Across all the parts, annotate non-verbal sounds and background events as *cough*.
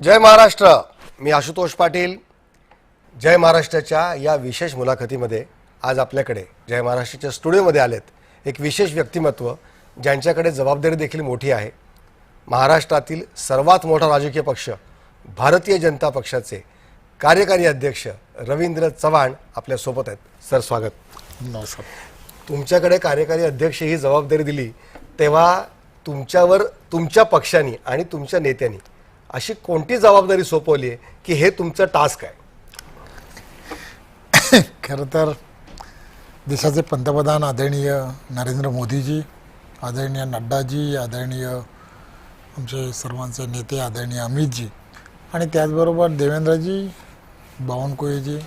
जय महाराष्ट्र. मी आशुतोष पाटील. जय महाराष्ट्राच्या या विशेष मुलाखतीमध्ये आज आपल्याकडे जय महाराष्ट्राच्या स्टुडिओमध्ये आलेत एक विशेष व्यक्तिमत्व ज्यांच्याकडे जबाबदारी देखील मोठी आहे. महाराष्ट्रातील सर्वात मोठा राजकीय पक्ष भारतीय जनता पक्षाचे कार्यकारी अध्यक्ष रवींद्र चव्हाण आपल्यासोबत आहेत. सर स्वागत. नमस्कार. तुमच्याकडे कार्यकारी अध्यक्ष ही जबाबदारी दिली तेव्हा तुमच्यावर तुमच्या पक्षाने आणि तुमच्या नेत्यांनी अशी कोणती जबाबदारी सोपवली आहे की हे तुमचं टास्क आहे? *coughs* खरं तर देशाचे पंतप्रधान आदरणीय नरेंद्र मोदीजी आदरणीय नड्डाजी आदरणीय आमचे सर्वांचे नेते आदरणीय अमितजी आणि त्याचबरोबर देवेंद्रजी बावनकुळेजी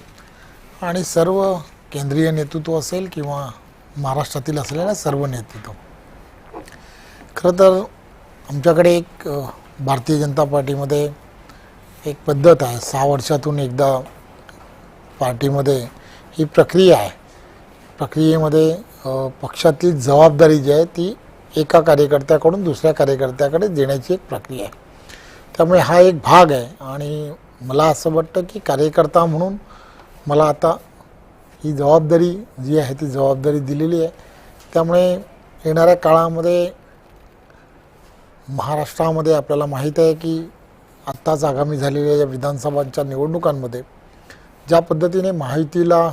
आणि सर्व केंद्रीय नेतृत्व असेल किंवा महाराष्ट्रातील असलेल्या सर्व नेतृत्व. खरं तर आमच्याकडे एक भारतीय जनता पार्टीमध्ये एक पद्धत आहे. सहा वर्षातून एकदा पार्टीमध्ये ही प्रक्रिया आहे. प्रक्रियेमध्ये पक्षातली जबाबदारी जी आहे ती एका कार्यकर्त्याकडून दुसऱ्या कार्यकर्त्याकडे देण्याची एक प्रक्रिया आहे. त्यामुळे हा एक भाग आहे आणि मला असं वाटतं की कार्यकर्ता म्हणून मला आता ही जबाबदारी जी आहे ती जबाबदारी दिलेली आहे. त्यामुळे येणाऱ्या काळामध्ये महाराष्ट्रामध्ये आपल्याला माहीत आहे की आत्ताच आगामी झालेल्या या विधानसभांच्या निवडणुकांमध्ये. ज्या पद्धतीने माहितीला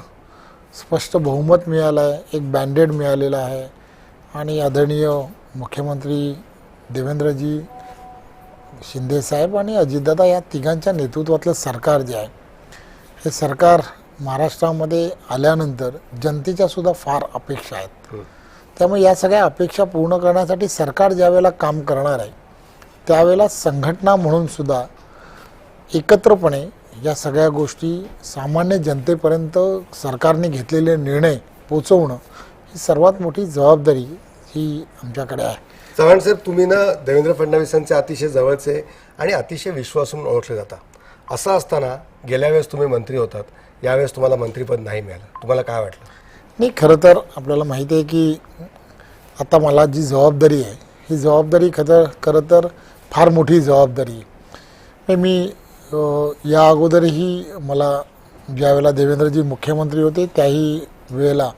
स्पष्ट बहुमत मिळालं आहे एक बँडेड मिळालेलं आहे आणि आदरणीय मुख्यमंत्री देवेंद्रजी शिंदेसाहेब आणि अजितदादा या तिघांच्या नेतृत्वातलं सरकार जे आहे हे सरकार महाराष्ट्रामध्ये आल्यानंतर जनतेच्या सुद्धा फार अपेक्षा आहेत. त्यामुळे या सगळ्या अपेक्षा पूर्ण करण्यासाठी सरकार ज्यावेळेला काम करणार आहे त्यावेळेला संघटना म्हणूनसुद्धा एकत्रपणे या सगळ्या गोष्टी सामान्य जनतेपर्यंत सरकारने घेतलेले निर्णय पोचवणं ही सर्वात मोठी जबाबदारी ही आमच्याकडे आहे. चव्हाण साहेब तुम्ही ना देवेंद्र फडणवीसांचे अतिशय जवळचे आणि अतिशय विश्वासून ओळखले जाता. असं असताना गेल्या वेळेस तुम्ही मंत्री होतात यावेळेस तुम्हाला मंत्रीपद नाही मिळालं. तुम्हाला काय वाटलं? नाही खरं तर आपल्याला माहिती आहे की आता मला जी जबाबदारी आहे ही जबाबदारी खरं खरं तर फार मोठी जबाबदारी आहे. मी या अगोदरही मला ज्यावेळेला देवेंद्रजी मुख्यमंत्री होते त्याही वेळेला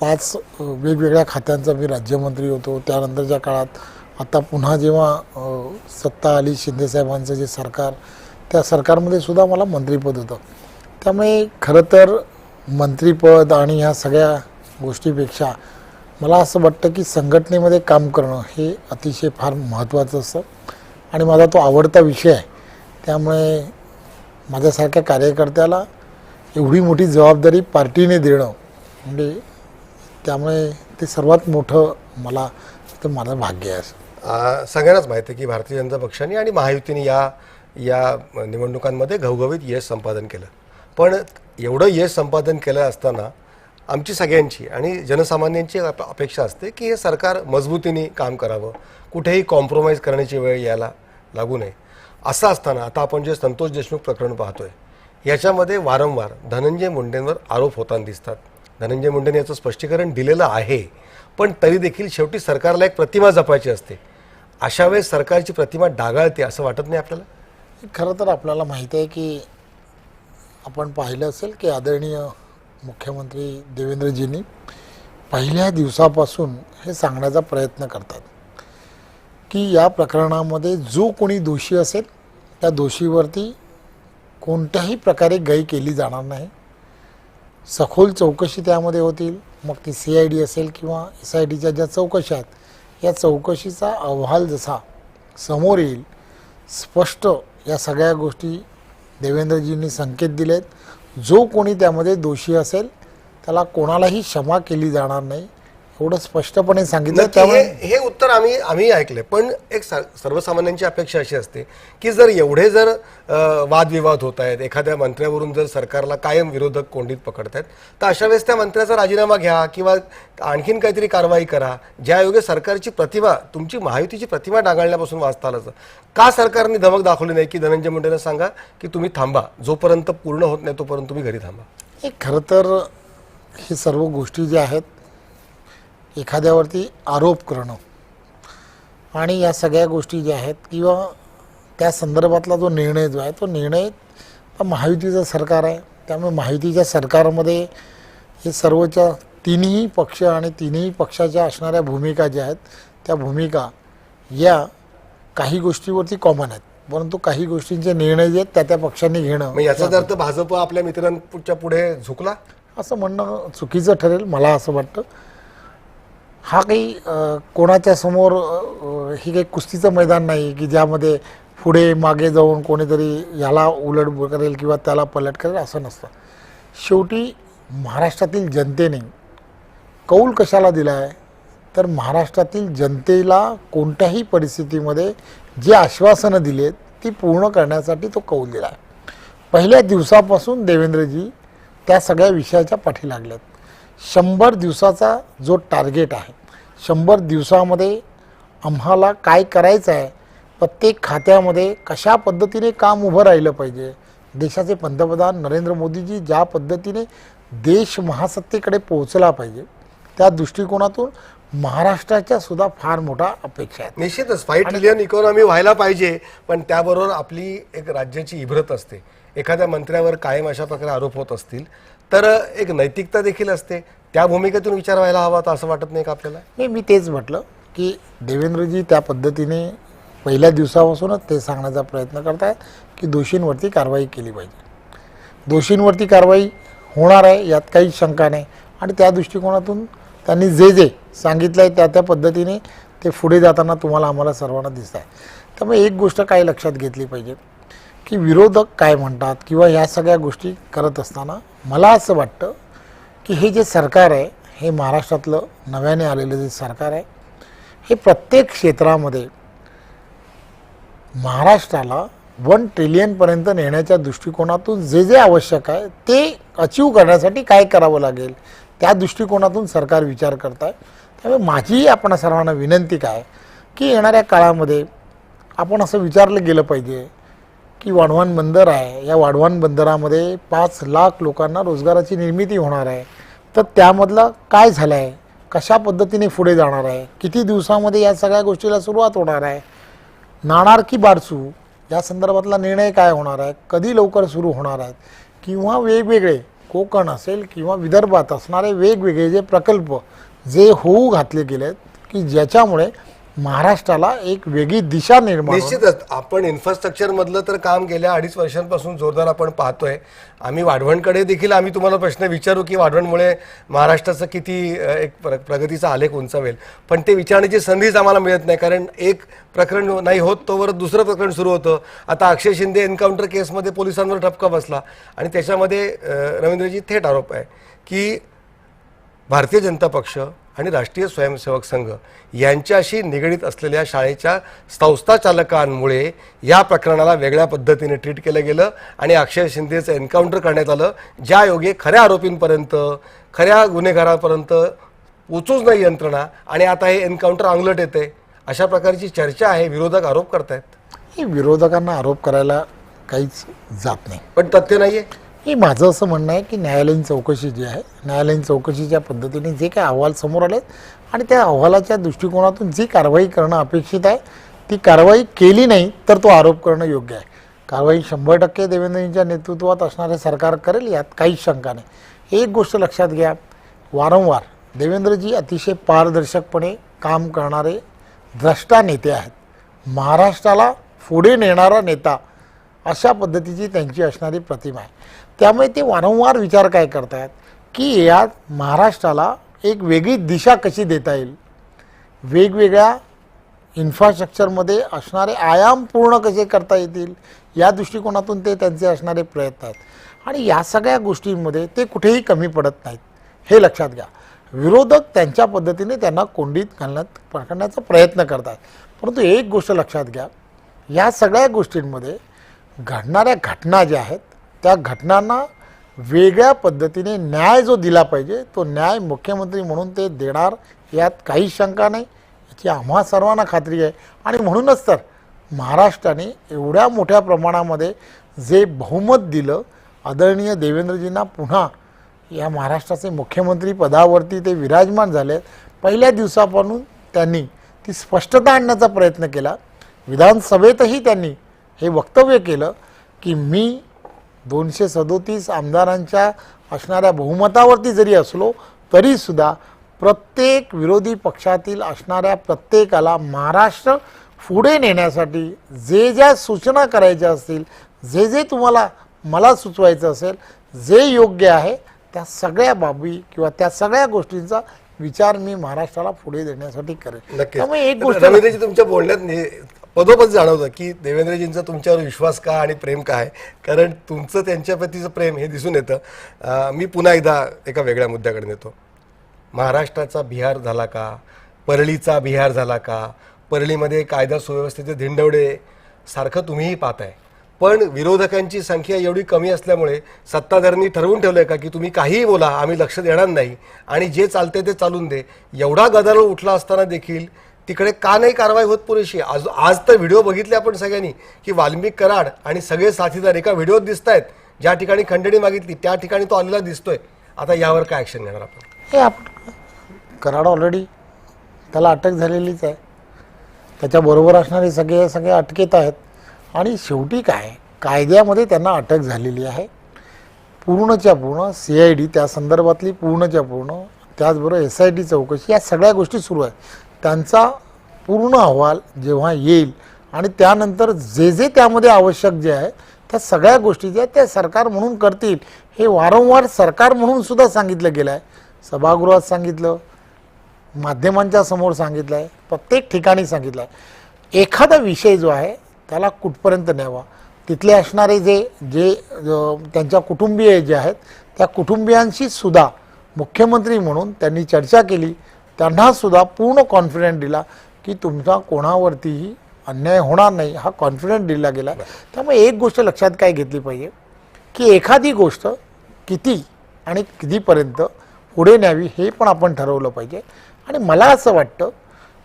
पाच वेगवेगळ्या खात्यांचा मी राज्यमंत्री होतो. त्यानंतरच्या काळात आता पुन्हा जेव्हा सत्ता आली शिंदेसाहेबांचं जे सरकार त्या सरकारमध्ये सुद्धा मला मंत्रीपद होतं. त्यामुळे खरं तर मंत्रीपद आणि ह्या सगळ्या गोष्टीपेक्षा मला असं वाटतं की संघटनेमध्ये काम करणं हे अतिशय फार महत्त्वाचं असतं. आणि माझा तो आवडता विषय आहे. त्यामुळे माझ्यासारख्या कार्यकर्त्याला एवढी मोठी जबाबदारी पार्टीने देणं म्हणजे त्यामुळे ते सर्वात मोठं मला तर माझं भाग्य आहे. सगळ्यांनाच माहिती आहे की भारतीय जनता पक्षाने आणि महायुतीने या या निवडणुकांमध्ये घवघवीत यश संपादन केलं. पण एवढं यश संपादन केलं असताना आमची सगळ्यांची आणि जनसामान्यांची अपेक्षा असते की हे सरकार मजबूतीने काम करावं. कुठेही कॉम्प्रोमाइज करण्याची वेळ यायला लागू नये. असं असताना आता आपण जे संतोष देशमुख प्रकरण पाहतोय याच्यामध्ये वारंवार धनंजय मुंडेंवर आरोप होताना दिसतात. धनंजय मुंडेने याचं स्पष्टीकरण दिलेलं आहे पण तरी देखील शेवटी सरकारला एक प्रतिमा जपायची असते. अशा वेळेस सरकारची प्रतिमा डागाळते असं वाटत नाही आपल्याला? खरं तर आपल्याला माहिती आहे की आपण पाहिलं असेल की आदरणीय मुख्यमंत्री देवेंद्रजींनी पहिल्या दिवसापासून हे सांगण्याचा प्रयत्न करतात की या प्रकरणामध्ये जो कोणी दोषी असेल त्या दोषीवरती कोणत्याही प्रकारे गय केली जाणार नाही. सखोल चौकशी त्यामध्ये होतील. मग ती सी आय डी असेल किंवा एस आय डीच्या ज्या चौकशा आहेत या चौकशीचा अहवाल जसा समोर येईल स्पष्ट या सगळ्या गोष्टी देवेंद्रजींनी संकेत दिलेत जो कोणी त्यामध्ये दोषी असेल त्याला कोणालाही क्षमा केली जाणार नाही. एवढं स्पष्टपणे सांगितलं त्यामुळे हे हे उत्तर आम्ही आम्ही ऐकले पण एक सर्वसामान्यांची अपेक्षा अशी असते की जर एवढे जर वादविवाद होत आहेत एखाद्या मंत्र्यावरून जर सरकारला कायम विरोधक कोंडीत पकडतायत तर अशा वेळेस त्या मंत्र्याचा राजीनामा घ्या किंवा आणखीन काहीतरी कारवाई करा ज्यायोगे सरकारची प्रतिभा तुमची महायुतीची प्रतिभा डागाळण्यापासून वाचता आलं. का सरकारने धमक दाखवली नाही की धनंजय मुंडेंना सांगा की तुम्ही थांबा जोपर्यंत पूर्ण होत नाही तोपर्यंत तुम्ही घरी थांबा खरं तर हे सर्व गोष्टी ज्या आहेत एखाद्यावरती आरोप करणं. आणि या सगळ्या गोष्टी ज्या आहेत किंवा त्या संदर्भातला जो निर्णय जो आहे तो निर्णय महायुतीचं सरकार आहे. त्यामुळे महायुतीच्या सरकारमध्ये हे सर्वच्या तिन्ही पक्ष आणि तिन्ही पक्षाच्या असणाऱ्या भूमिका ज्या आहेत त्या भूमिका या काही गोष्टीवरती कॉमन आहेत. परंतु काही गोष्टींचे निर्णय जे आहेत त्या त्या पक्षांनी घेणं. याचाच अर्थ भाजप आपल्या मित्रांच्या पुढे झुकला? असं म्हणणं चुकीचं ठरेल मला असं वाटतं. हा काही कोणाच्या समोर ही काही कुस्तीचं मैदान नाही की ज्यामध्ये पुढे मागे जाऊन कोणीतरी याला उलट करेल किंवा त्याला पलट करेल असं नसतं. शेवटी महाराष्ट्रातील जनतेने कौल कशाला दिला आहे तर महाराष्ट्रातील जनतेला कोणत्याही परिस्थितीमध्ये जे आश्वासनं दिलेत ती पूर्ण करण्यासाठी तो कौल दिला आहे पहिल्या दिवसापासून देवेंद्रजी त्या सगळ्या विषयाच्या पाठी लागल्यात शंभर दिवसाचा जो टार्गेट आहे शंभर दिवसामध्ये आम्हाला काय करायचं आहे प्रत्येक खात्यामध्ये कशा पद्धतीने काम उभं राहिलं पाहिजे? देशाचे पंतप्रधान नरेंद्र मोदीजी ज्या पद्धतीने देश महासत्तेकडे पोहोचला पाहिजे त्या दृष्टिकोनातून महाराष्ट्राच्या सुद्धा फार मोठा अपेक्षा आहेत निश्चितच फाईव्ह ट्रिलियन इकॉनॉमी व्हायला पाहिजे पण त्याबरोबर आपली एक राज्याची इब्रत असते. एखाद्या मंत्र्यावर कायम अशा प्रकारे आरोप होत असतील तर एक नैतिकता देखील असते. त्या भूमिकेतून विचार व्हायला हवा तर असं वाटत नाही का आपल्याला? नाही मी तेच म्हटलं की देवेंद्रजी त्या पद्धतीने पहिल्या दिवसापासूनच ते सांगण्याचा प्रयत्न करत आहेत की दोषींवरती कारवाई केली पाहिजे. दोषींवरती कारवाई होणार आहे यात काही शंका नाही. आणि त्या दृष्टिकोनातून त्यांनी जे जे सांगितलं आहे त्या त्या पद्धतीने ते पुढे जाताना तुम्हाला आम्हाला सर्वांना दिसत आहे. त्यामुळे एक गोष्ट काय लक्षात घेतली पाहिजे की विरोधक काय म्हणतात किंवा ह्या सगळ्या गोष्टी करत असताना मला असं वाटतं की हे जे सरकार आहे हे महाराष्ट्रातलं नव्याने आलेलं जे सरकार आहे हे प्रत्येक क्षेत्रामध्ये महाराष्ट्राला वन ट्रिलियनपर्यंत नेण्याच्या दृष्टिकोनातून जे जे आवश्यक आहे ते अचीव करण्यासाठी काय करावं लागेल त्या दृष्टिकोनातून सरकार विचार करत आहे त्यामुळे माझी आपण सर्वांना विनंती काय की येणाऱ्या काळामध्ये आपण असं विचारलं गेलं पाहिजे की वाढवान बंदर आहे. या वाढवान बंदरामध्ये पाच लाख लोकांना रोजगाराची निर्मिती होणार आहे. तर त्यामधलं काय झालं आहे कशा पद्धतीने पुढे जाणार आहे? किती दिवसामध्ये या सगळ्या गोष्टीला सुरुवात होणार आहे? नाणार की बारसू? या संदर्भातला निर्णय काय होणार आहे? कधी लवकर सुरू होणार आहेत? किंवा वेगवेगळे कोकण असेल किंवा विदर्भात असणारे वेगवेगळे जे प्रकल्प जे होऊ घातले गेले आहेत की ज्याच्यामुळे महाराष्ट्राला एक वेगळी दिशा निर्माण निश्चितच. आपण इन्फ्रास्ट्रक्चर मधलं तर काम गेल्या अडीच वर्षांपासून जोरदार आपण पाहतोय. आम्ही वाढवणकडे देखील आम्ही तुम्हाला प्रश्न विचारू की वाढवणमुळे महाराष्ट्राचं किती एक प्रगतीचा आलेख उंचावेल. पण ते विचारण्याची संधीच आम्हाला मिळत नाही. कारण एक प्रकरण नाही होत तोवर दुसरं प्रकरण सुरू होतं. आता अक्षय शिंदे एन्काउंटर केसमध्ये पोलिसांवर ठपका बसला. आणि त्याच्यामध्ये रवींद्रजी थेट आरोप आहे की भारतीय जनता पक्ष आणि राष्ट्रीय स्वयंसेवक संघ यांच्याशी निगडीत असलेल्या शाळेच्या संस्था चालकांमुळे या प्रकरणाला वेगळ्या पद्धतीने ट्रीट केलं गेलं आणि अक्षय शिंदेचं एन्काउंटर करण्यात आलं ज्या योगे खऱ्या आरोपींपर्यंत खऱ्या गुन्हेगारापर्यंत पोचूच नाही यंत्रणा आणि आता हे एन्काउंटर अंगलट येते अशा प्रकारची चर्चा आहे विरोधक आरोप करतायत. हे विरोधकांना आरोप करायला काहीच जात नाही. पण तथ्य नाहीये. हे माझं असं म्हणणं आहे की न्यायालयीन चौकशी जी आहे न्यायालयीन चौकशीच्या पद्धतीने जे काही अहवाल समोर आले आणि त्या अहवालाच्या दृष्टिकोनातून जी कारवाई करणं अपेक्षित आहे ती कारवाई केली नाही तर तो आरोप करणं योग्य आहे. कारवाई शंभर टक्के देवेंद्रजींच्या नेतृत्वात असणारे सरकार करेल यात काहीच शंका नाही. एक गोष्ट लक्षात घ्या वारंवार देवेंद्रजी अतिशय पारदर्शकपणे काम करणारे द्रष्टा नेते आहेत. महाराष्ट्राला पुढे नेणारा नेता अशा पद्धतीची त्यांची असणारी प्रतिमा आहे. त्यामुळे ते वारंवार विचार काय करतात की यात महाराष्ट्राला एक वेगळी दिशा कशी देता येईल? वेगवेगळ्या इन्फ्रास्ट्रक्चरमध्ये असणारे आयाम पूर्ण कसे करता येतील? या दृष्टिकोनातून ते त्यांचे असणारे प्रयत्न आहेत. आणि या सगळ्या गोष्टींमध्ये ते कुठेही कमी पडत नाहीत. हे लक्षात घ्या. विरोधक त्यांच्या पद्धतीने त्यांना कोंडीत घालण्यात करण्याचा प्रयत्न करतात परंतु एक गोष्ट लक्षात घ्या. या सगळ्या गोष्टींमध्ये घडणाऱ्या घटना ज्या आहेत त्या घटनांना वेगळ्या पद्धतीने न्याय जो दिला पाहिजे तो न्याय मुख्यमंत्री म्हणून ते देणार यात काही शंका नाही. याची आम्हा सर्वांना खात्री आहे. आणि म्हणूनच तर महाराष्ट्राने एवढ्या मोठ्या प्रमाणामध्ये जे बहुमत दिलं आदरणीय देवेंद्रजींना पुन्हा या महाराष्ट्राचे मुख्यमंत्री पदावरती ते विराजमान झाले. पहिल्या दिवसापासून त्यांनी ती स्पष्टता आणण्याचा प्रयत्न केला. विधानसभेतही त्यांनी हे वक्तव्य केलं की मी दोनशे सदोतीस आमदारांच्या असणाऱ्या बहुमतावरती जरी असलो तरीसुद्धा प्रत्येक विरोधी पक्षातील असणाऱ्या प्रत्येकाला महाराष्ट्र पुढे नेण्यासाठी जे ज्या सूचना करायच्या असतील जे जे तुम्हाला मला सुचवायचं असेल जे योग्य आहे त्या सगळ्या बाबी किंवा त्या सगळ्या गोष्टींचा विचार मी महाराष्ट्राला पुढे देण्यासाठी करेन. त्यामुळे एक गोष्ट तुमच्या बोलण्यात पदोपद जाणवतं की देवेंद्रजींचा तुमच्यावर विश्वास का आणि प्रेम का आहे कारण तुमचं त्यांच्याप्रतीचं प्रेम हे दिसून येतं. मी पुन्हा एकदा एका वेगळ्या मुद्द्याकडे नेतो. महाराष्ट्राचा बिहार झाला का? परळीचा बिहार झाला का? परळीमध्ये कायदा सुव्यवस्थेचे धिंडवडे सारखं तुम्हीही पाहताय. पण विरोधकांची संख्या एवढी कमी असल्यामुळे सत्ताधाऱ्यांनी ठरवून ठेवलंय का की तुम्ही काहीही बोला आम्ही लक्ष देणार नाही. आणि जे चालते ते चालून दे. एवढा गदारोळ उठला असताना देखील तिकडे का नाही कारवाई होत पुरेशी? आज आज तर व्हिडिओ बघितले आपण सगळ्यांनी की वाल्मिक कराड आणि सगळे साथीदार एका व्हिडिओत दिसत आहेत ज्या ठिकाणी खंडणी मागितली त्या ठिकाणी तो आलेला दिसतोय. आता यावर काय ऍक्शन घेणार आपण? हे आपण कराड ऑलरेडी त्याला अटक झालेलीच आहे. त्याच्याबरोबर असणारे सगळे सगळे अटकेत आहेत. आणि शेवटी काय? कायद्यामध्ये त्यांना अटक झालेली आहे. पूर्णच्या पूर्ण सी आय डी त्या संदर्भातली पूर्णच्या पूर्ण त्याचबरोबर एस आय डी चौकशी या सगळ्या गोष्टी सुरू आहेत त्यांचा पूर्ण अहवाल जेव्हा येईल आणि त्यानंतर जे जे त्यामध्ये आवश्यक जे आहे त्या सगळ्या गोष्टी ज्या त्या सरकार म्हणून करतील हे वारंवार सरकार म्हणून सुद्धा सांगितलं गेलं आहे सभागृहात सांगितलं माध्यमांच्या समोर सांगितलं आहे प्रत्येक ठिकाणी सांगितलं आहे एखादा विषय जो आहे त्याला कुठपर्यंत न्यावा? तिथले असणारे जे जे त्यांच्या कुटुंबीय जे आहेत त्या कुटुंबियांशी सुद्धा मुख्यमंत्री म्हणून त्यांनी चर्चा केली. त्यांना सुद्धा पूर्ण कॉन्फिडंट दिला की तुमचा कोणावरतीही अन्याय होणार नाही हा कॉन्फिडंट दिला गेला. त्यामुळे एक गोष्ट लक्षात काय घेतली पाहिजे? की एखादी गोष्ट किती आणि कितीपर्यंत पुढे न्यावी हे पण आपण ठरवलं पाहिजे. आणि मला असं वाटतं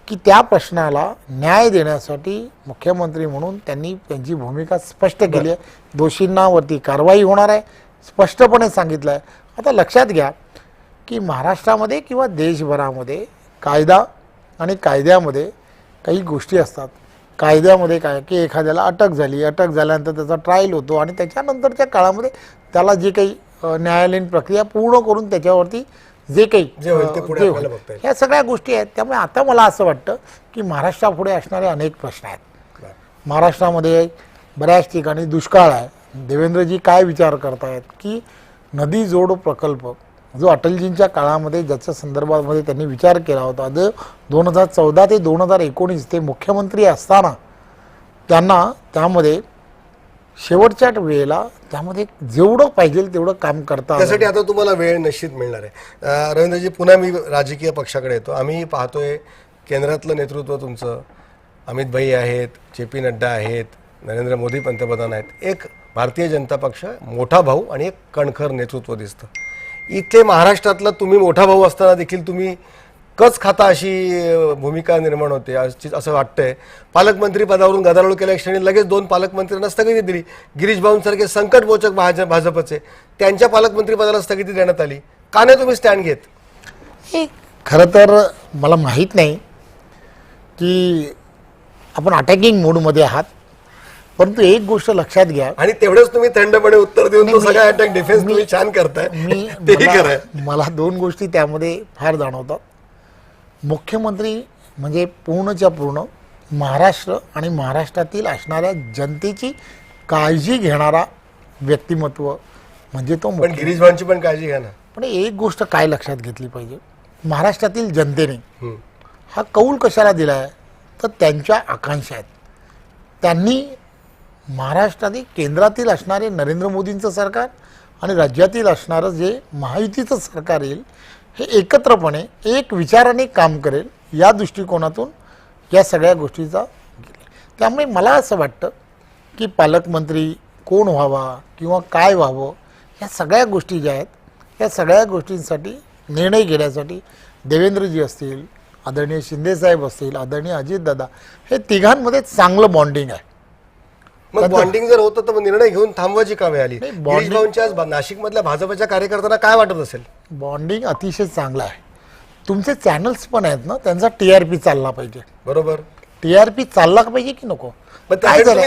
की त्या प्रश्नाला न्याय देण्यासाठी मुख्यमंत्री म्हणून त्यांनी त्यांची भूमिका स्पष्ट केली आहे. दोषींनावरती कारवाई होणार आहे स्पष्टपणे सांगितलं आहे. आता लक्षात घ्या की महाराष्ट्रामध्ये किंवा देशभरामध्ये कायदा आणि कायद्यामध्ये काही गोष्टी असतात. कायद्यामध्ये काय की एखाद्याला अटक झाली अटक झाल्यानंतर त्याचा ट्रायल होतो आणि त्याच्यानंतरच्या काळामध्ये त्याला जे काही न्यायालयीन प्रक्रिया पूर्ण करून त्याच्यावरती जे काही. ह्या सगळ्या गोष्टी आहेत. त्यामुळे आता मला असं वाटतं की महाराष्ट्रापुढे असणारे अनेक प्रश्न आहेत. महाराष्ट्रामध्ये बऱ्याच ठिकाणी दुष्काळ आहे. देवेंद्रजी काय विचार करतायत की नदी जोड प्रकल्प जो अटलजींच्या काळामध्ये ज्याच्या संदर्भामध्ये त्यांनी विचार केला होता जो दोन हजार चौदा ते दोन हजार एकोणीस ते मुख्यमंत्री असताना त्यांना त्यामध्ये शेवटच्या वेळेला त्यामध्ये जेवढं पाहिजे तेवढं काम करता त्यासाठी आता तुम्हाला वेळ निश्चित मिळणार आहे. रवींद्रजी पुन्हा मी राजकीय पक्षाकडे येतो. आम्ही पाहतोय केंद्रातलं नेतृत्व तुमचं. अमित भाई आहेत जे पी नड्डा आहेत नरेंद्र मोदी पंतप्रधान आहेत. एक भारतीय जनता पक्ष मोठा भाऊ आणि एक कणखर नेतृत्व दिसतं. इथे महाराष्ट्रातला तुम्ही मोठा भाऊ असताना देखील तुम्ही कच खाता अशी भूमिका निर्माण होते असं वाटतंय. पालकमंत्री पदावरून गदारोळ केल्या क्षणी लगेच दोन पालकमंत्र्यांना स्थगिती दिली. गिरीश भाऊंसारखे संकटमोचक भाज- भाजपचे. त्यांच्या पालकमंत्री पदाला स्थगिती देण्यात आली. का नाही तुम्ही स्टँड घेत. खरं तर मला माहीत नाही की आपण अटॅकिंग मोडमध्ये आहात. परंतु एक गोष्ट लक्षात घ्या. आणि तेवढंच तुम्ही थंडपणे उत्तर देऊन तो सगळा अटॅक डिफेन्स तुम्ही छान करताय. मी *laughs* तेही मला- मला दोन गोष्टी त्यामध्ये फार जाणवतात. मुख्यमंत्री म्हणजे पूर्णच्या पूर्ण महाराष्ट्र आणि महाराष्ट्रातील असणाऱ्या जनतेची काळजी घेणारा व्यक्तिमत्व म्हणजे तो पण मुख्य गिरीश भाऊंची पण काळजी घ्या ना. पण एक गोष्ट काय लक्षात घेतली पाहिजे? महाराष्ट्रातील जनतेने हम्म. हा कौल कशाला दिला आहे तर त्यांच्या आकांक्षा आहेत. त्यांनी महाराष्ट्रातील केंद्रातील असणारे नरेंद्र मोदींचं सरकार आणि राज्यातील असणारं जे महायुतीचं सरकार येईल हे एकत्रपणे एक विचाराने काम करेल या दृष्टिकोनातून या सगळ्या गोष्टीचा त्यामुळे मला असं वाटतं की पालकमंत्री कोण व्हावा किंवा काय व्हावं या सगळ्या गोष्टी ज्या आहेत या सगळ्या गोष्टींसाठी निर्णय घेण्यासाठी देवेंद्रजी असतील आदरणीय शिंदेसाहेब असतील आदरणीय अजितदादा हे तिघांमध्ये चांगलं बॉन्डिंग आहे. मग बॉन्डिंग जर होतं तर निर्णय घेऊन थांबवायची का वेळ आली? नाही, गिरीश bonding- भाऊंच्या आज नाशिक मधल्या भाजपच्या कार्यकर्त्यांना काय वाटत असेल? बॉन्डिंग अतिशय चांगलं आहे. तुमचे चॅनल्स पण आहेत ना त्यांचा टी आर पी चालला पाहिजे. बरोबर. टी आर पी चालला पाहिजे की नको?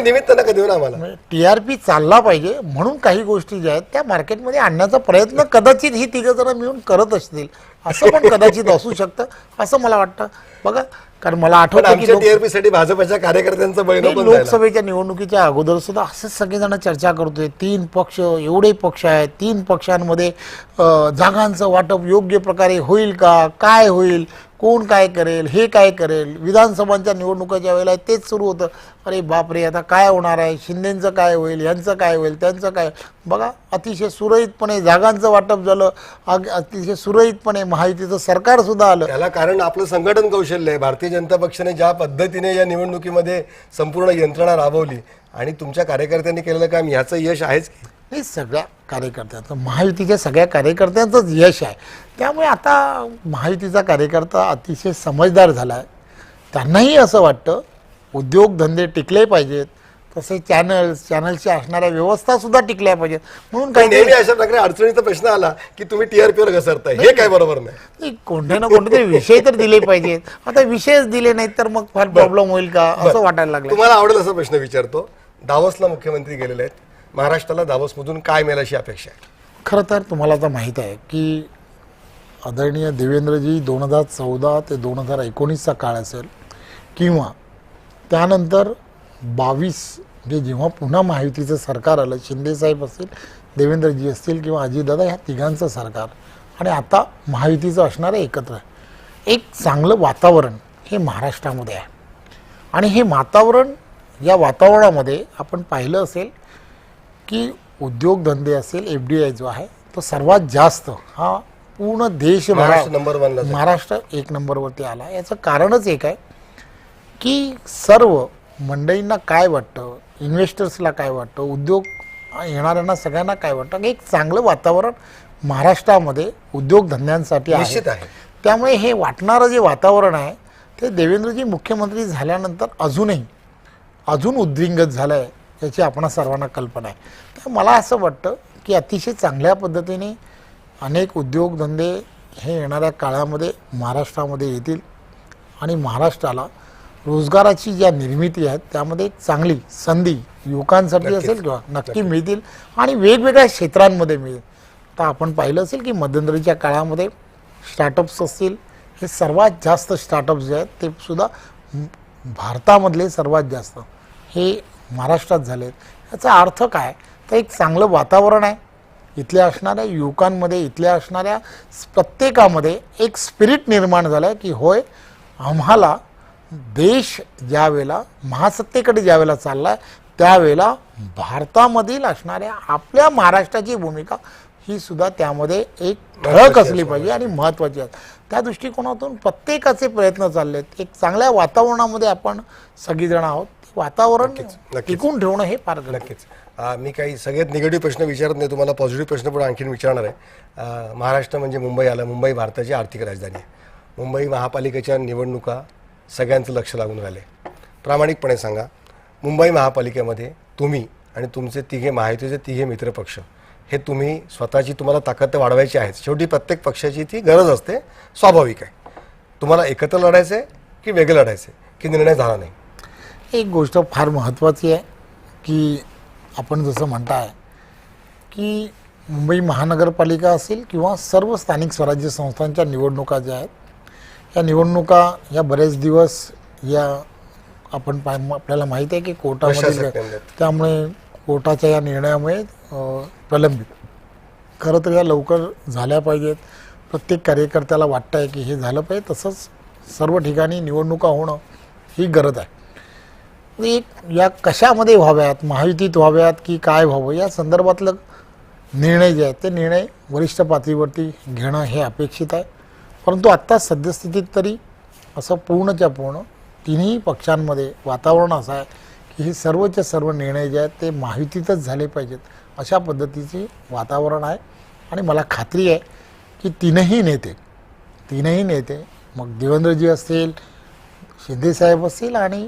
निमित्त नका देऊ ना आम्हाला. टी आर पी चालला पाहिजे म्हणून काही गोष्टी ज्या आहेत त्या मार्केटमध्ये आणण्याचा प्रयत्न कदाचित ही तिघं जण मिळून करत असतील. असं पण कदाचित असू शकतं. असं मला वाटतं. बघा कारण मला आठवतं की लोक- भाजपच्या कार्यकर्त्यांचं नाही. लोकसभेच्या निवडणुकीच्या अगोदर सुद्धा असेच सगळेजण चर्चा करतोय. तीन पक्ष एवढे पक्ष आहेत. तीन पक्षांमध्ये अ, जागांचं वाटप योग्य प्रकारे होईल का? काय होईल? कोण काय करेल हे काय करेल विधानसभांच्या निवडणुकाच्या वेळेला तेच सुरू होतं. अरे बापरे आता काय होणार आहे? शिंदेचं काय होईल? यांचं काय होईल? त्यांचं काय? बघा अतिशय सुरळीतपणे जागांचं वाटप झालं. अग- अतिशय सुरळीतपणे महायुतीचं सरकार सुद्धा आलं. त्याला कारण आपलं संघटन कौशल्य आहे. भारतीय जनता पक्षाने ज्या पद्धतीने या निवडणुकीमध्ये संपूर्ण यंत्रणा राबवली आणि तुमच्या कार्यकर्त्यांनी केलेलं काम याचं यश आहेच की? हे सगळ्या कार्यकर्त्यांचं महायुतीच्या सगळ्या कार्यकर्त्यांचंच यश आहे. त्यामुळे आता महायुतीचा कार्यकर्ता अतिशय समजदार झाला आहे त्यांनाही असं वाटतं उद्योगधंदे टिकले पाहिजेत तसे चॅनल्स चॅनल्सच्या असणाऱ्या व्यवस्था सुद्धा टिकल्या पाहिजेत. म्हणून काही नेहमी अशा प्रकारे अडचणीचा प्रश्न आला की तुम्ही टीआरपीवर घसरताय. हे काय बरोबर नाही. कोणते ना कोणते विषय तर दिले पाहिजेत. आता विषयच दिले नाहीत तर मग फार प्रॉब्लेम होईल का? असं वाटायला लागलं तुम्हाला आवडेल असा प्रश्न विचारतो. दावोसला मुख्यमंत्री गेलेले आहेत. महाराष्ट्राला दावोसमधून काय मिळेल अशी अपेक्षा आहे? खरं तर तुम्हाला आता माहीत आहे की आदरणीय देवेंद्रजी दोन हजार चौदा ते दोन हजार एकोणीसचा काळ असेल किंवा त्यानंतर बावीस म्हणजे जेव्हा पुन्हा महायुतीचं सरकार आलं शिंदेसाहेब असतील देवेंद्रजी असतील किंवा अजितदादा ह्या तिघांचं सरकार. आणि आता महायुतीचं असणारं एकत्र. एक चांगलं वातावरण हे महाराष्ट्रामध्ये आहे. आणि हे वातावरण या वातावरणामध्ये आपण पाहिलं असेल की उद्योगधंदे असेल एफ डी आय जो आहे तो सर्वात जास्त हा पूर्ण देशभरात महाराष्ट्र नंबर वनला जाईल. महाराष्ट्र एक नंबरवरती आला. याचं कारणच एक आहे की सर्व मंडळींना काय वाटतं इन्व्हेस्टर्सला काय वाटतं उद्योग येणाऱ्यांना सगळ्यांना काय वाटतं की एक चांगलं वातावरण महाराष्ट्रामध्ये उद्योगधंद्यांसाठी निश्चित आहे. त्यामुळे हे वाटणारं जे वातावरण आहे ते देवेंद्रजी मुख्यमंत्री झाल्यानंतर अजूनही अजून उद्विंगत झालं आहे याची आपणा सर्वांना कल्पना आहे. तर मला असं वाटतं की अतिशय चांगल्या पद्धतीने अनेक उद्योगधंदे हे येणाऱ्या काळामध्ये महाराष्ट्रामध्ये येतील. आणि महाराष्ट्राला रोजगाराची ज्या निर्मिती आहेत त्यामध्ये एक चांगली संधी युवकांसाठी असेल किंवा नक्की मिळतील आणि वेगवेगळ्या क्षेत्रांमध्ये मिळेल. तर आपण पाहिलं असेल की मध्यंतरीच्या काळामध्ये स्टार्टअप्स असतील हे सर्वात जास्त स्टार्टअप्स जे आहेत ते सुद्धा भारतामधले सर्वात जास्त. हे महाराष्ट्रात झाले आहेत याचा अर्थ काय? तर एक चांगलं वातावरण आहे. इथल्या असणाऱ्या युवकांमध्ये इथल्या असणाऱ्या प्रत्येकामध्ये एक स्पिरिट निर्माण झालं आहे की होय आम्हाला देश ज्या वेळेला महासत्तेकडे ज्या वेळेला चालला आहे त्यावेळेला भारतामधील असणाऱ्या आपल्या महाराष्ट्राची भूमिका ही सुद्धा त्यामध्ये एक ठळक असली पाहिजे आणि महत्त्वाची आहे त्या दृष्टिकोनातून प्रत्येकाचे प्रयत्न चालले आहेत एक चांगल्या वातावरणामध्ये आपण सगळीजण आहोत. ते वातावरण. टिकून ठेवणं हे फार. नक्कीच. मी काही सगळ्यात निगेटिव्ह प्रश्न विचारत नाही तुम्हाला पॉझिटिव्ह प्रश्न पण आणखीन विचारणार आहे. महाराष्ट्र म्हणजे मुंबई आलं मुंबई भारताची आर्थिक राजधानी आहे. मुंबई महापालिकेच्या निवडणुका सगळ्यांचं लक्ष लागून राहिले. प्रामाणिकपणे सांगा मुंबई महापालिकेमध्ये तुम्ही आणि तुमचे तिघे महायुतीचे तिघे मित्रपक्ष हे तुम्ही स्वतःची तुम्हाला ताकद वाढवायची आहेच. शेवटी प्रत्येक पक्षाची ती गरज असते स्वाभाविक आहे. तुम्हाला एकत्र लढायचं आहे की वेगळं लढायचं आहे की निर्णय झाला नाही? एक गोष्ट फार महत्त्वाची आहे की आपण जसं म्हणताय की मुंबई महानगरपालिका असेल किंवा सर्व स्थानिक स्वराज्य संस्थांच्या निवडणुका ज्या आहेत या निवडणुका या बरेच दिवस या आपण पाय आपल्याला माहीत आहे की कोर्टामध्ये. त्यामुळे कोर्टाच्या या निर्णयामुळे प्रलंबित. खरं तर या लवकर झाल्या पाहिजेत. प्रत्येक कार्यकर्त्याला वाटतं आहे की हे झालं पाहिजे. तसंच सर्व ठिकाणी निवडणुका होणं ही गरज आहे. एक या कशामध्ये व्हाव्यात महायुतीत व्हाव्यात की काय व्हावं या संदर्भातलं निर्णय जे आहेत ते निर्णय वरिष्ठ पातळीवरती घेणं हे अपेक्षित आहे. परंतु आत्ता सद्यस्थितीत तरी असं पूर्णच्या पूर्ण तिन्ही पक्षांमध्ये वातावरण असं आहे की हे सर्वच्या सर्व निर्णय जे आहेत ते महायुतीतच झाले पाहिजेत अशा पद्धतीचे वातावरण आहे. आणि मला खात्री आहे की तीनही नेते तीनही नेते मग देवेंद्रजी असतील शिंदेसाहेब असतील आणि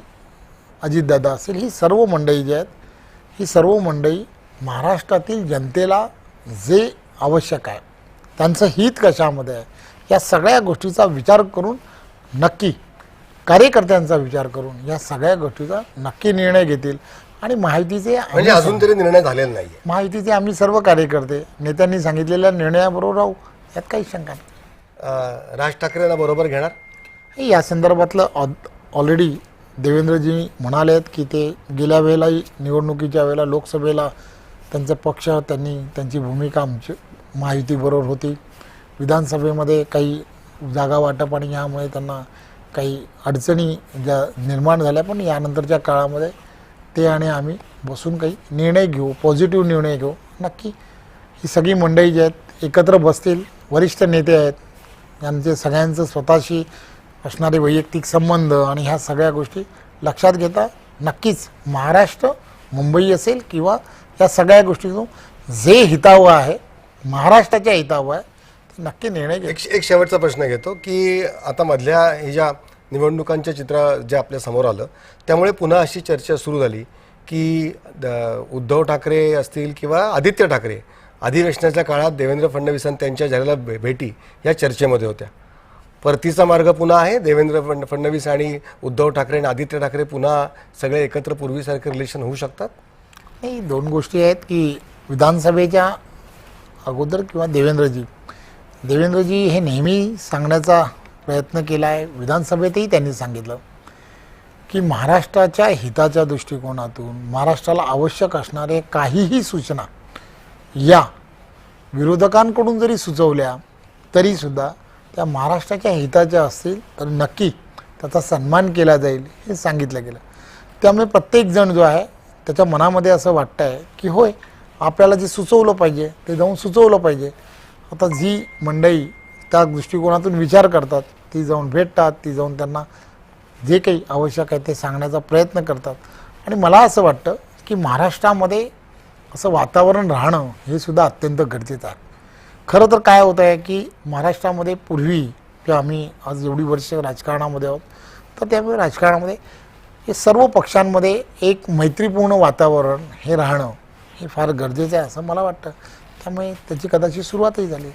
अजितदादा असेल ही सर्व मंडळी जी आहेत ही सर्व मंडळी महाराष्ट्रातील जनतेला जे आवश्यक आहे त्यांचं हित कशामध्ये आहे या सगळ्या गोष्टीचा विचार करून नक्की कार्यकर्त्यांचा विचार करून या सगळ्या गोष्टीचा नक्की निर्णय घेतील. आणि माहितीचे म्हणजे अजून तरी निर्णय झालेला नाहीये. माहितीचे आम्ही सर्व कार्यकर्ते नेत्यांनी सांगितलेल्या निर्णयाबरोबर राहू यात काही शंका नाही. राज ठाकरेंना बरोबर घेणार? हे या संदर्भातलं ऑलरेडी देवेंद्रजी म्हणाले आहेत की ते गेल्या वेळेलाही निवडणुकीच्या वेळेला लोकसभेला त्यांचा पक्ष त्यांनी त्यांची भूमिका आमची माहितीबरोबर होती. विधानसभेमध्ये काही जागा वाटप आणि यामुळे त्यांना काही अडचणी ज्या निर्माण झाल्या पण यानंतरच्या काळामध्ये ते आणि आम्ही बसून काही निर्णय घेऊ पॉझिटिव्ह निर्णय घेऊ. नक्की ही सगळी मंडळी जी आहेत एकत्र बसतील वरिष्ठ नेते आहेत यांचे सगळ्यांचं स्वतःशी असणारे वैयक्तिक संबंध आणि ह्या सगळ्या गोष्टी लक्षात घेता नक्कीच महाराष्ट्र मुंबई असेल किंवा या सगळ्या गोष्टीतून जे हितावं आहे महाराष्ट्राच्या हितावं आहे ते नक्की निर्णय घे एक एक शेवटचा प्रश्न घेतो की आता मधल्या हे ज्या निवडणुकांच्या चित्र जे आपल्यासमोर आलं त्यामुळे पुन्हा अशी चर्चा सुरू झाली की द- उद्धव ठाकरे असतील किंवा आदित्य ठाकरे अधिवेशनाच्या काळात देवेंद्र फडणवीस आणि त्यांच्या झालेल्या भेटी या चर्चेमध्ये होत्या. परतीचा मार्ग पुन्हा आहे. देवेंद्र फड फडणवीस आणि उद्धव ठाकरे आणि आदित्य ठाकरे पुन्हा सगळे एकत्र पूर्वीसारखे रिलेशन होऊ शकतात? नाही दोन गोष्टी आहेत की विधानसभेच्या अगोदर किंवा देवेंद्रजी. देवेंद्रजी हे नेहमी सांगण्याचा प्रयत्न केला आहे विधानसभेतही त्यांनी सांगितलं की महाराष्ट्राच्या हिताच्या दृष्टिकोनातून महाराष्ट्राला आवश्यक असणारे काहीही सूचना या विरोधकांकडून जरी सुचवल्या तरीसुद्धा त्या महाराष्ट्राच्या हिताच्या असतील तर नक्की त्याचा सन्मान केला जाईल हे सांगितलं गेलं. त्यामुळे प्रत्येकजण जो आहे त्याच्या मनामध्ये असं वाटतं आहे की होय आपल्याला जे सुचवलं पाहिजे ते जाऊन सुचवलं पाहिजे. आता जी मंडळी त्या दृष्टिकोनातून विचार करतात ती जाऊन भेटतात ती जाऊन त्यांना जे काही आवश्यक आहे ते सांगण्याचा प्रयत्न करतात. आणि मला असं वाटतं की महाराष्ट्रामध्ये असं वातावरण राहणं हे सुद्धा अत्यंत गरजेचं आहे. खरं तर काय होतं आहे की महाराष्ट्रामध्ये पूर्वी किंवा आम्ही आज एवढी वर्ष राजकारणामध्ये आहोत तर त्यामुळे राजकारणामध्ये हे सर्व पक्षांमध्ये एक मैत्रीपूर्ण वातावरण हे राहणं हे फार गरजेचं आहे असं मला वाटतं. त्यामुळे त्याची कदाचित सुरुवातही झाली.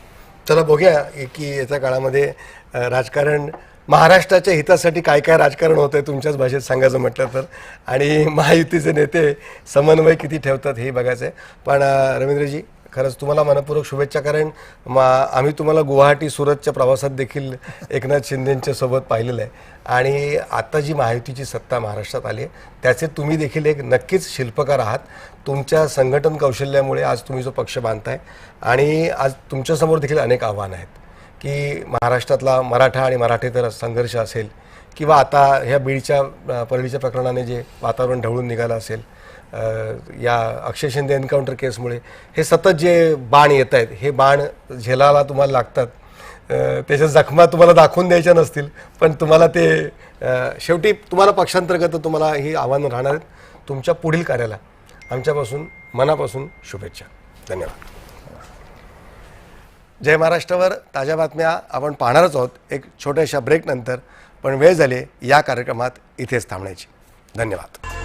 चला बघूया की याच्या काळामध्ये राजकारण महाराष्ट्राच्या हितासाठी काय काय राजकारण होतं आहे तुमच्याच भाषेत सांगायचं म्हटलं तर. आणि महायुतीचे नेते समन्वय किती ठेवतात हे बघायचं आहे पण रवींद्रजी खरंच तुम्हाला मनपूर्वक शुभेच्छा कारण मा आम्ही तुम्हाला गुवाहाटी सुरतच्या प्रवासात देखील एकनाथ शिंदेंच्या सोबत पाहिलेलं आहे. आणि आता जी महायुतीची सत्ता महाराष्ट्रात आली आहे त्याचे तुम्ही देखील एक नक्कीच शिल्पकार आहात. तुमच्या संघटन कौशल्यामुळे आज तुम्ही जो पक्ष बांधताय आणि आज तुमच्यासमोर देखील अनेक आव्हानं आहेत की महाराष्ट्रातला मराठा आणि मराठेतर संघर्ष असेल किंवा आता ह्या बीडच्या परळीच्या प्रकरणाने जे वातावरण ढवळून निघालं असेल या अक्षय शिंदे एन्काउंटर केसमुळे. हे सतत जे बाण येत आहेत हे बाण झेलाला तुम्हाला लागतात. त्याच्या जखमा तुम्हाला दाखवून द्यायच्या नसतील पण तुम्हाला ते शेवटी तुम्हाला पक्षांतर्गत तुम्हाला ही आव्हानं राहणार आहेत. तुमच्या पुढील कार्याला आमच्यापासून मनापासून शुभेच्छा. धन्यवाद. जय महाराष्ट्रावर ताज्या बातम्या आपण पाहणारच आहोत. एक छोट्याशा ब्रेकनंतर पण वेळ झाली या कार्यक्रमात इथेच थांबण्याची. धन्यवाद.